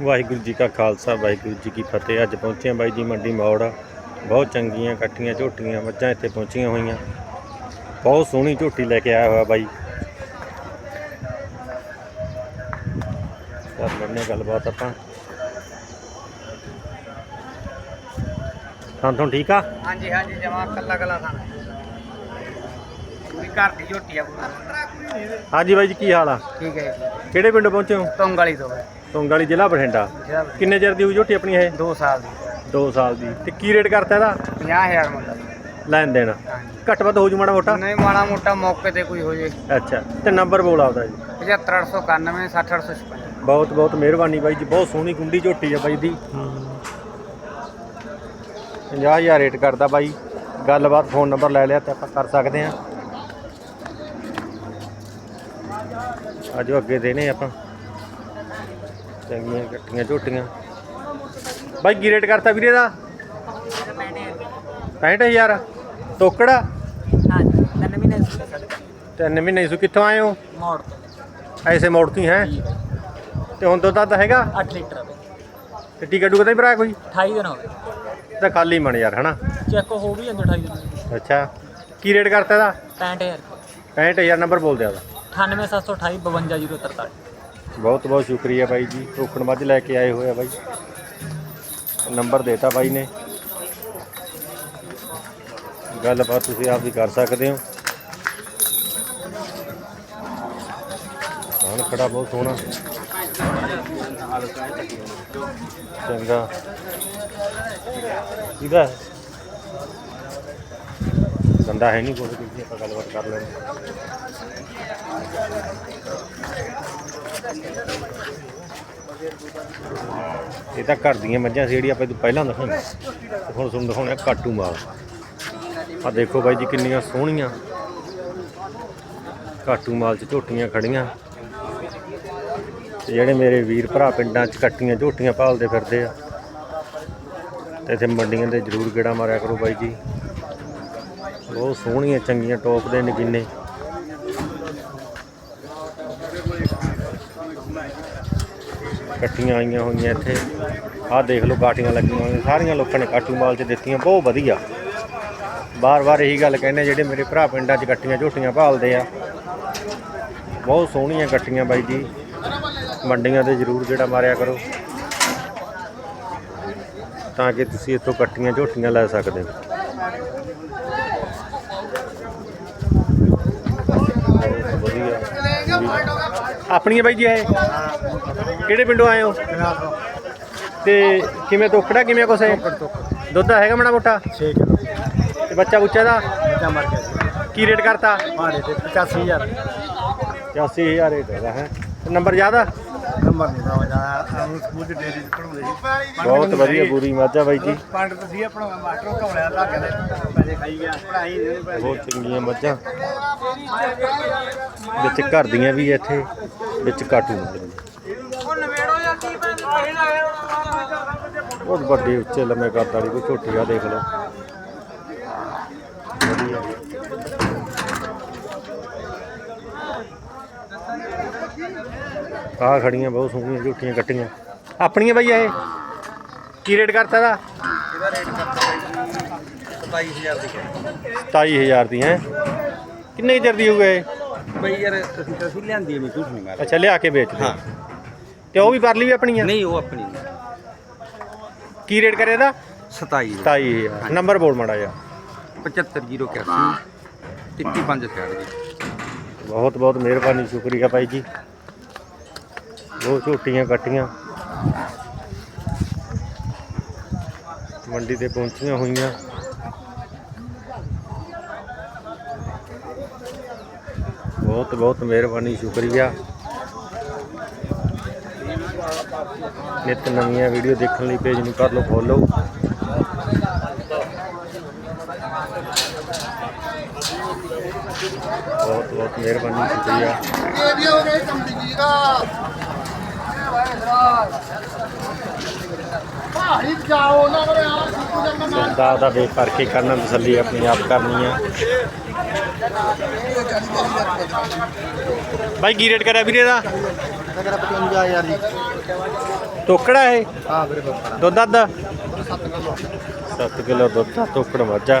ਵਾਹਿਗੁਰੂ ਜੀ ਕਾ ਖਾਲਸਾ ਵਾਹਿਗੁਰੂ ਜੀ ਕੀ ਫਤਿਹ। ਅੱਜ ਪਹੁੰਚੇ ਹਾਂ ਬਾਈ ਜੀ ਮੰਡੀ ਮੌੜ। ਬਹੁਤ ਚੰਗੀਆਂ ਇਕੱਠੀਆਂ ਝੋਟੀਆਂ ਮੱਝਾਂ ਇੱਥੇ ਪਹੁੰਚੀਆਂ ਹੋਈਆਂ। ਬਹੁਤ ਸੋਹਣੀ ਝੋਟੀ ਲੈ ਕੇ ਆਇਆ ਹੋਇਆ ਬਾਈ। ਕਰ ਲੈਣੇ ਗੱਲਬਾਤ ਆਪਾਂ। ਤਾਂ ਤੋਂ ਠੀਕ ਆ? ਹਾਂਜੀ ਹਾਂਜੀ ਜਮਾ ਕੱਲਾ ਕੱਲਾ ਖਾਣਾ ਪੂਰੀ ਘਰ ਦੀ ਝੋਟੀ ਆ ਪੂਰੀ। ਹਾਂਜੀ ਬਾਈ ਜੀ ਕੀ ਹਾਲ ਆ? ਠੀਕ ਹੈ ਕਿਹੜੇ ਪਿੰਡ ਪਹੁੰਚੇ ਹੋ? ਤੁੰਗ ਵਾਲੀ ਤੋਂ। ਤੁੰਗਾਲੀ ਜ਼ਿਲ੍ਹਾ ਬਠਿੰਡਾ। ਜਿਹੜਾ ਕਿੰਨੇ ਚਿਰ ਦੀ ਹੋਈ ਝੋਟੀ ਆਪਣੀ ਇਹ? 2 ਸਾਲ ਦੀ। 2 ਸਾਲ ਦੀ। ਤੇ ਕੀ ਰੇਟ ਕਰਤਾ ਇਹਦਾ? 50000 ਮੁੰਡਾ ਲੈਣ ਦੇਣ। ਹਾਂਜੀ। ਘੱਟ ਵੱਧ ਹੋ ਜੂ ਮਾੜਾ ਮੋਟਾ? ਨਹੀਂ ਮਾੜਾ ਮੋਟਾ ਮੌਕੇ ਤੇ ਕੋਈ ਹੋ ਜੇ ਅੱਛਾ। ਤੇ ਨੰਬਰ ਬੋਲ ਆਪਦਾ ਜੀ। 75891 60856 ਬਹੁਤ ਬਹੁਤ ਮਿਹਰਬਾਨੀ ਬਾਈ ਜੀ। ਬਹੁਤ ਸੋਹਣੀ ਗੁੰਡੀ ਝੋਟੀ ਆ ਬਾਈ ਦੀ। 50000 ਰੇਟ ਕਰਦਾ ਬਾਈ। ਗੱਲਬਾਤ ਫੋਨ ਨੰਬਰ ਲੈ ਲਿਆ ਤੇ ਆਪਾਂ ਕਰ ਸਕਦੇ ਆ ਆਜੋ ਅੱਗੇ ਦੇਣੇ ਆਪਾਂ। ਚੰਗੀਆਂ ਇਕੱਠੀਆਂ ਝੋਟੀਆਂ। ਬਾਈ ਕੀ ਰੇਟ ਕਰਤਾ ਵੀਰੇ ਦਾ? 65000 ਤੋਕੜਾ? ਹਾਂਜੀ ਤਿੰਨ ਮਹੀਨੇ ਤਿੰਨ ਮਹੀਨੇ ਸੂ ਕਿੱਥੋਂ ਆਏ ਹੋ? ਮੋੜ ਐਸੇ ਮੋੜ ਤੋਂ ਹੀ ਹੈ। ਤੇ ਹੁਣ ਤੋਂ ਤਾਂ ਹੈਗਾ? 8 ਲੀਟਰ ਤੇ ਟਿਕਟ ਟੁਕਟ ਤਾਂ ਨਹੀਂ ਭਰਾ ਕੋਈ? 28 ਦਿਨ ਹੋ ਗਏ। ਤਾਂ ਖਾਲੀ ਮਣ ਯਾਰ ਹਨਾ? ਚੈੱਕ ਹੋ ਵੀ ਜਾਂਦੇ 28 ਦਿਨ। ਅੱਛਾ। ਕੀ ਰੇਟ ਕਰਤਾ ਇਹਦਾ? 65000 65000 ਨੰਬਰ ਬੋਲ ਦਿਆ ਉਹਦਾ। 98728 52043 ਬਹੁਤ ਬਹੁਤ ਸ਼ੁਕਰੀਆ ਬਾਈ ਜੀ। ਰੋਕਣ ਮੱਝ ਲੈ ਕੇ ਆਏ ਹੋਏ ਆ ਬਾਈ। ਨੰਬਰ ਦੇਤਾ ਬਾਈ ਨੇ। ਗੱਲਬਾਤ ਤੁਸੀਂ ਆਪ ਵੀ ਕਰ ਸਕਦੇ ਹੋ। ਹਾਂ ਖੜਾ ਬਹੁਤ ਸੋਹਣਾ। ਚੰਗਾ। ਇਹਦਾ ਬੰਦਾ ਹੈ ਨਹੀਂ ਕੋਲ ਕੋਈ ਆਪਾਂ ਗੱਲਬਾਤ ਕਰ ਲੈਣੀ ਇਹ ਤਾਂ ਘਰ ਦੀਆਂ ਮੱਝਾਂ ਸੀ ਜਿਹੜੀ ਆਪਾਂ ਇਹ ਪਹਿਲਾਂ ਦਿਖਾਈਆਂ। ਤੇ ਹੁਣ ਤੁਹਾਨੂੰ ਦਿਖਾਉਣਾ ਕਾਟੂ ਮਾਲ। ਆ ਦੇਖੋ ਬਾਈ ਜੀ ਕਿੰਨੀਆਂ ਸੋਹਣੀਆਂ। ਕਾਟੂ ਮਾਲ 'ਚ ਝੋਟੀਆਂ ਖੜੀਆਂ। ਤੇ ਜਿਹੜੇ ਮੇਰੇ ਵੀਰ ਭਰਾ ਪਿੰਡਾਂ 'ਚ ਕੱਟੀਆਂ ਝੋਟੀਆਂ ਪਾਲਦੇ ਫਿਰਦੇ ਆ। ਤੇ ਇੱਥੇ ਮੰਡੀਆਂ ਦੇ ਜ਼ਰੂਰ ਗੇੜਾ ਮਾਰਿਆ ਕਰੋ ਬਾਈ ਜੀ। ਬਹੁਤ ਸੋਹਣੀਆਂ, ਚੰਗੀਆਂ ਟੌਪ ਦੇ ਨਗੀਨੇ। ਕੱਟੀਆਂ ਆਈਆਂ ਹੋਈਆਂ ਇੱਥੇ। ਆਹ ਦੇਖ ਲਓ ਕਾਟੀਆਂ ਲੱਗੀਆਂ ਹੋਈਆਂ। ਸਾਰੀਆਂ ਲੋਕਾਂ ਨੇ ਕਾਟੂ ਮਾਲ 'ਚ ਦਿੱਤੀਆਂ। ਬਹੁਤ ਵਧੀਆ। ਬਾਰ-ਬਾਰ ਇਹੀ ਗੱਲ ਕਹਿੰਦੇ ਜਿਹੜੇ ਮੇਰੇ ਭਰਾ ਪਿੰਡਾਂ 'ਚ ਕੱਟੀਆਂ ਝੋਟੀਆਂ ਭਾਲਦੇ ਆ। ਬਹੁਤ ਸੋਹਣੀਆਂ ਕੱਟੀਆਂ ਬਾਈ ਜੀ। ਮੰਡੀਆਂ ਤੇ ਜ਼ਰੂਰ ਜਿਹੜਾ ਮਾਰਿਆ ਕਰੋ। ਤਾਂ ਕਿ ਤੁਸੀਂ ਇੱਥੋਂ ਕੱਟੀਆਂ ਝੋਟੀਆਂ ਲੈ ਸਕਦੇ ਹੋ। ਬਹੁਤ ਵਧੀਆ ਆਪਣੀਆਂ ਬਾਈ ਜੀ ਇਹ? ਕਿਹੜੇ ਪਿੰਡੋਂ ਆਏ ਹੋ? ਤੇ ਕਿਵੇਂ ਤੋਕੜਾ ਕਿਵੇਂ ਕੁਛ ਹੈ ਦੁੱਧ ਦਾ ਹੈਗਾ ਮਾੜਾ ਮੋਟਾ? 6 ਕਿਲੋ। ਤੇ ਬੱਚਾ ਬੁੱਚਾ ਦਾ? ਬੱਚਾ ਮਰ ਗਿਆ ਕੀ ਰੇਟ ਕਰਤਾ? ਮਾੜੇ ਤੇ 85000 84000 ਰੇਟ ਹੈਗਾ ਹੈ। ਨੰਬਰ ਜ਼ਿਆਦਾ ਨੰਬਰ ਨਹੀਂ ਪਤਾ ਉਹਨੂੰ ਸਕੂਲ ਦੇ ਡੇਰੀ ਚ ਪੜਾਉਂਦੇ ਸੀ। ਬਹੁਤ ਵਧੀਆ ਪੂਰੀ ਮਾਝਾ ਬਾਈ ਜੀ। ਪੰਡਤ ਸੀ ਆਪਣਾ ਮਾਸਟਰ ਘਵਲਿਆ ਧਾਗੇ ਦੇ ਪੈਸੇ ਖਾਈ ਗਿਆ ਪੜਾਈ ਦੇ ਬਹੁਤ ਚੰਗੀਆਂ ਮੱਝਾਂ। ਵਿੱਚ ਘਰ ਦੀਆਂ ਵੀ ਇੱਥੇ ਵਿੱਚ ਕਾਟੂ ਨੇ ਉਹ ਨਵੇੜੋ ਜਾਂ ਕੀ ਪੈਸੇ ਬਹੁਤ ਵੱਡੇ ਉੱਚੇ ਲੰਮੇ ਕੱਦ ਵਾਲੀ ਕੋਈ ਝੋਟੀ ਆ ਦੇਖ ਲਓ। ਆਹ ਖੜੀਆਂ ਬਹੁਤ ਸੋਹਣੀਆਂ ਝੋਟੀਆਂ ਕੱਟੀਆਂ। ਆਪਣੀਆਂ ਬਈ ਇਹ? ਕੀ ਰੇਟ ਕਰਤਾ ਦਾ ਇਹਦਾ ਰੇਟ ਕਰਤਾ 27000 ਦੀ ਕਿਹਾ 27000 ਦੀ ਹੈ। ਕਿੰਨੇ ਚਿਰ ਦੀ ਹੋ ਗਏ ਬਈ ਯਾਰ ਅਸੀਂ ਤਾਂ ਅਸੀਂ ਲਿਆਂਦੀ ਮੈਂ ਝੂਠ ਨਹੀਂ ਅੱਛਾ ਲਿਆ ਕੇ ਵੇਚਦੇ ਹਾਂ? ਤੇ ਉਹ ਵੀ ਪਰਲੀ ਵੀ ਆਪਣੀਆਂ ਨਹੀਂ ਉਹ ਆਪਣੀ ਨਹੀਂ ਕੀ ਰੇਟ ਕਰੇ ਇਹਦਾ? 27 27000 ਨੰਬਰ ਬੋਲ ਮਾੜਾ ਜਿਹਾ। 75081 21566 ਜੀ। ਬਹੁਤ ਬਹੁਤ ਮਿਹਰਬਾਨੀ ਸ਼ੁਕਰੀਆ ਭਾਈ ਜੀ। ਬਹੁਤ ਝੋਟੀਆਂ ਕੱਟੀਆਂ। ਮੰਡੀ ਤੇ ਪਹੁੰਚੀਆਂ ਹੋਈਆਂ। ਬਹੁਤ ਬਹੁਤ ਮਿਹਰਬਾਨੀ ਸ਼ੁਕਰੀਆ। ਨਿਤ ਨਵੀਆਂ ਵੀਡੀਓ ਦੇਖਣ ਲਈ ਪੇਜ ਨੂੰ ਕਰ ਲਓ ਫੋਲੋ। ਬਹੁਤ ਬਹੁਤ ਮਿਹਰਬਾਨੀ ਸ਼ੁਕਰੀਆ। ਸੰਦਾ ਦਾ ਵੇਖ ਕਰਕੇ ਕਰਨਾ ਤਸੱਲੀ ਆਪਣੀ ਆਪ ਕਰਨੀ ਆ। ਬਾਈ, ਕੀ ਰੇਟ ਕਰਿਆ ਵੀਰੇ ਦਾ ਕਰਾ 55000 ਜੀ ਟੋਕੜਾ ਇਹ? ਹਾਂ ਵੀਰੇ ਬੱਕਰਾ ਦੁੱਧ, ਅੱਧ? 7 ਕਿਲੋ 7 ਕਿਲੋ ਦੁੱਧ ਦਾ ਟੋਕੜ ਮੱਝਾ